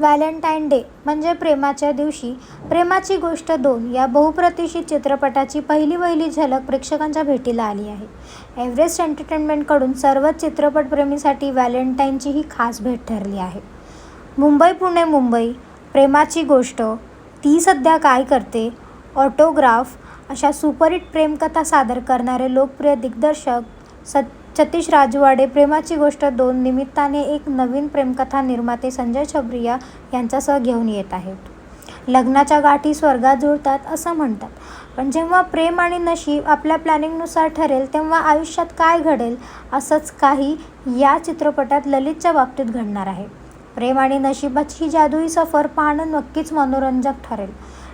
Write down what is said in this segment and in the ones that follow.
Valentine day म्हणजे प्रेमाच्या दिवशी. प्रेमाची गोष्ट दोन या बहुप्रतिषित चित्रपटाची पहिली वहिली झलक प्रेक्षकांच्या भेटीला आली आहे. एव्हरेस्ट एंटरटेनमेंटकडून सर्वच चित्रपटप्रेमीसाठी व्हॅलेंटाईनची ही खास भेट ठरली आहे. मुंबई पुणे मुंबई प्रेमाची गोष्ट ती सध्या काय करते ऑटोग्राफ अशा सुपरहिट प्रेमकथा सादर करणारे लोकप्रिय दिग्दर्शक सत सतीश राजवाडे प्रेमाची गोष्ट दोन निमित्ताने एक नवीन प्रेमकथा निर्माते संजय छबरिया यांच्यासह घेऊन येत आहेत. लग्नाच्या गाठी स्वर्गात जुळतात असं म्हणतात. पण जेव्हा प्रेम आणि नशीब आपल्या प्लॅनिंगनुसार ठरेल तेव्हा आयुष्यात काय घडेल असंच काही या चित्रपटात ललितच्या बाबतीत घडणार आहे. प्रेम आणि नशिबाची ही जादुई सफर पाहणं नक्कीच मनोरंजक ठरेल.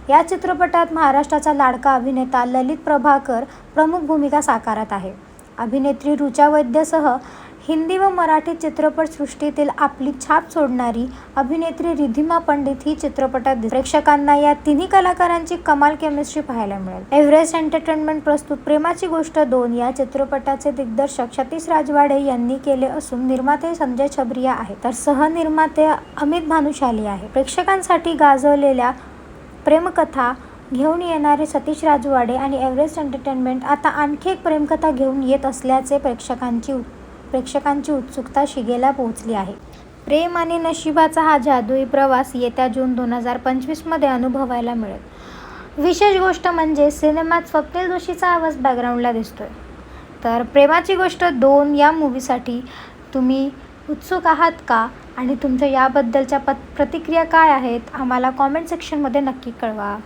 या चित्रपटात महाराष्ट्राचा लाडका अभिनेता ललित प्रभाकर प्रमुख भूमिका साकारत आहे. अभिनेत्री ऋचा वैद्यसह हिंदी व मराठी चित्रपटसृष्टीतील आपली छाप सोडणारी अभिनेत्री रिधिमा पंडित ही चित्रपटात प्रेक्षकांना या तिन्ही कलाकारांची कमाल केमिस्ट्री पाहायला मिळेल. एव्हरेस्ट एंटरटेनमेंट प्रस्तुत प्रेमाची गोष्ट दोन या चित्रपटाचे दिग्दर्शक सतीश राजवाडे यांनी केले असून निर्माते संजय छबरिया आहे तर सहनिर्माते अमित भानुशाली आहे. प्रेक्षकांसाठी गाजवलेल्या प्रेमकथा घेऊन येणारे सतीश राजवाडे आणि एव्हरेस्ट एंटरटेनमेंट आता आणखी एक प्रेमकथा घेऊन येत असल्याचे प्रेक्षकांची प्रेक्षकांची उत्सुकता शिगेला पोहोचली आहे. प्रेम आणि नशिबाचा हा जादुई प्रवास येत्या जून दोन हजार पंचवीसमध्ये अनुभवायला मिळेल. विशेष गोष्ट म्हणजे सिनेमात स्वप्नील जोशीचा आवाज बॅकग्राऊंडला दिसतोय. तर प्रेमाची गोष्ट दोन या मूवीसाठी तुम्ही उत्सुक आहात का? आणि तुमच्या याबद्दलच्या पत प्रतिक्रिया काय आहेत? आम्हाला कॉमेंट सेक्शनमध्ये नक्की कळवा.